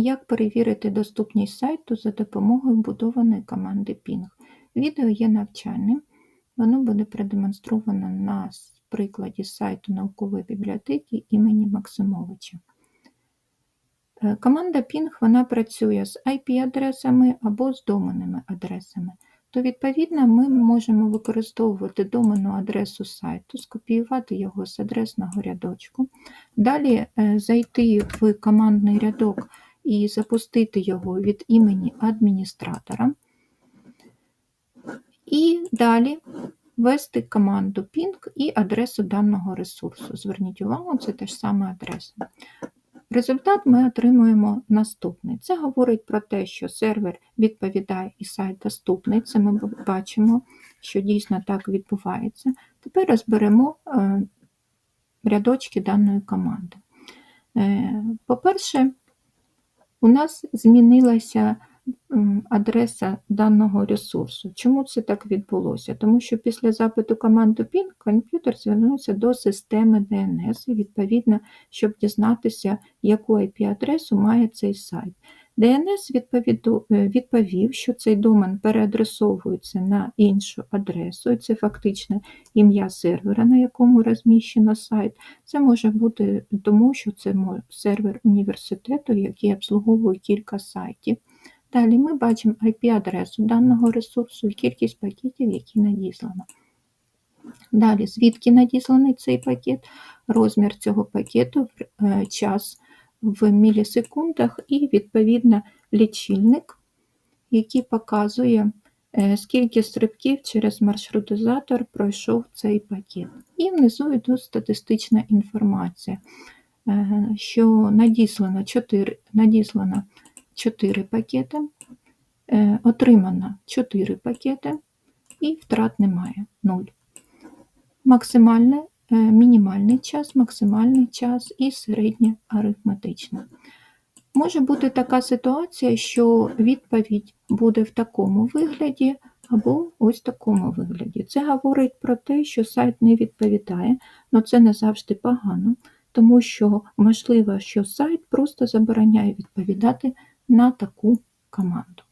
Як перевірити доступність сайту за допомогою вбудованої команди Ping. Відео є навчальним, воно буде продемонстровано на прикладі сайту наукової бібліотеки імені Максимовича. Е, Команда Ping вона працює з IP-адресами або з доменними адресами. То, відповідно, ми можемо використовувати доменну адресу сайту, скопіювати його з адресного рядочку, далі е, зайти в командний рядок і запустити його від імені адміністратора. І далі ввести команду ping і адресу даного ресурсу. Зверніть увагу, це та ж сама адреса. Результат ми отримуємо наступний. Це говорить про те, що сервер відповідає і сайт доступний. Це ми бачимо, що дійсно так відбувається. Тепер розберемо е, рядочки даної команди. Е, По-перше, у нас змінилася адреса даного ресурсу. Чому це так відбулося? Тому що після запиту команди PIN комп'ютер звернувся до системи DNS, і відповідно, щоб дізнатися, яку IP-адресу має цей сайт. DNS е, відповів, що цей домен переадресовується на іншу адресу, це фактично ім'я сервера, на якому розміщено сайт. Це може бути тому, що це сервер університету, який обслуговує кілька сайтів. Далі ми бачимо IP-адресу даного ресурсу і кількість пакетів, які надіслано. Далі, звідки надісланий цей пакет, розмір цього пакету, е, час в мілісекундах і, відповідно, лічильник, який показує, е, скільки стрибків через маршрутизатор пройшов цей пакет. І внизу йде статистична інформація, е, що надіслано 4, надіслано 4 пакети, е, отримано 4 пакети і втрат немає 0. Максимальний, е, мінімальний час, максимальний час і середнє арифметичне. Може бути така ситуація, що відповідь буде в такому вигляді або ось такому вигляді. Це говорить про те, що сайт не відповідає, але це не завжди погано, тому що можливо, що сайт просто забороняє відповідати на таку команду.